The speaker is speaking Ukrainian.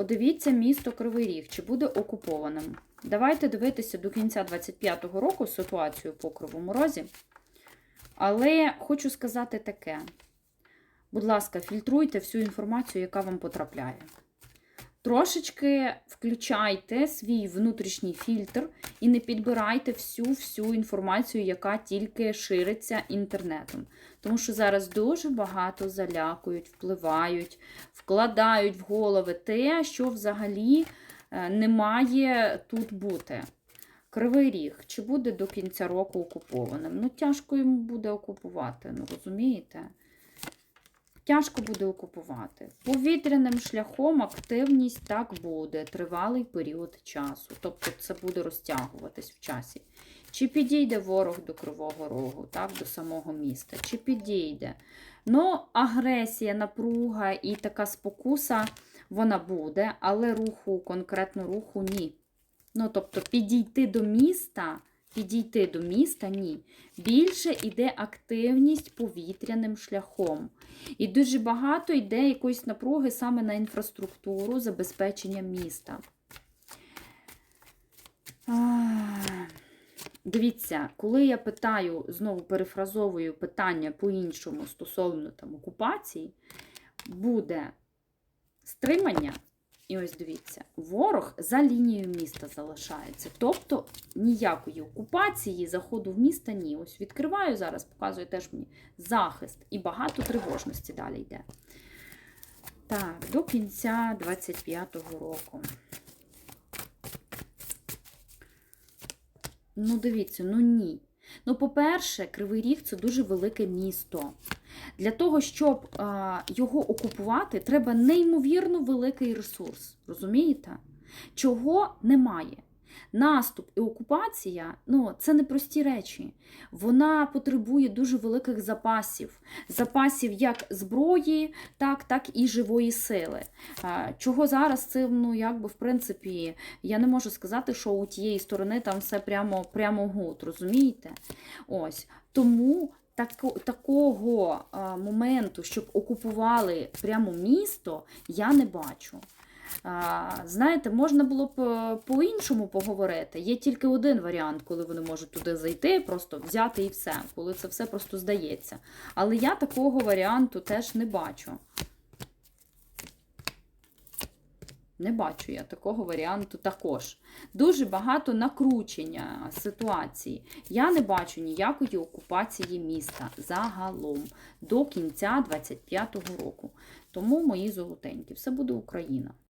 Подивіться місто Кривий Ріг, чи буде окупованим. Давайте дивитися до кінця 25-го року ситуацію по Кривому Розі. Але хочу сказати таке: будь ласка, фільтруйте всю інформацію, яка вам потрапляє. Трошечки включайте свій внутрішній фільтр і не підбирайте всю-всю інформацію, яка тільки шириться інтернетом. Тому що зараз дуже багато залякують, впливають, вкладають в голови те, що взагалі е, не має тут бути. Кривий ріг, чи буде до кінця року окупованим? Ну, тяжко йому буде окупувати, ну розумієте? Тяжко буде окупувати. Повітряним шляхом активність так буде, тривалий період часу. Тобто це буде розтягуватись в часі. Чи підійде ворог до Кривого Рогу, так, до самого міста? Чи підійде? Ну, агресія, напруга і така спокуса вона буде, але руху, конкретно руху ні. Ну, тобто, підійти до міста, підійти до міста ні. Більше йде активність повітряним шляхом. І дуже багато йде якоїсь напруги саме на інфраструктуру забезпечення міста. Дивіться, коли я питаю, знову перефразовую питання по-іншому стосовно там, окупації, буде стримання. І ось дивіться, ворог за лінією міста залишається. Тобто ніякої окупації, заходу в місто ні. Ось відкриваю зараз, показує теж мені захист і багато тривожності далі йде. Так, до кінця 25-го року. Ну, дивіться, ну ні. Ну, по-перше, Кривий Ріг це дуже велике місто. Для того, щоб його окупувати, треба неймовірно великий ресурс. Розумієте? Чого немає. Наступ і окупація ну, це не прості речі. Вона потребує дуже великих запасів. Запасів як зброї, так, так і живої сили. Чого зараз цим, ну, якби, в принципі, я не можу сказати, що у тієї сторони там все прямо, прямо гуд, розумієте? Ось. Тому тако- такого а, моменту, щоб окупували прямо місто, я не бачу. Знаєте, можна було б е, по-іншому поговорити. Є тільки один варіант, коли вони можуть туди зайти, просто взяти і все, коли це все просто здається. Але я такого варіанту теж не бачу. Не бачу я такого варіанту також. Дуже багато накручення ситуації. Я не бачу ніякої окупації міста загалом до кінця 25-го року. Тому мої золотенькі, все буде Україна.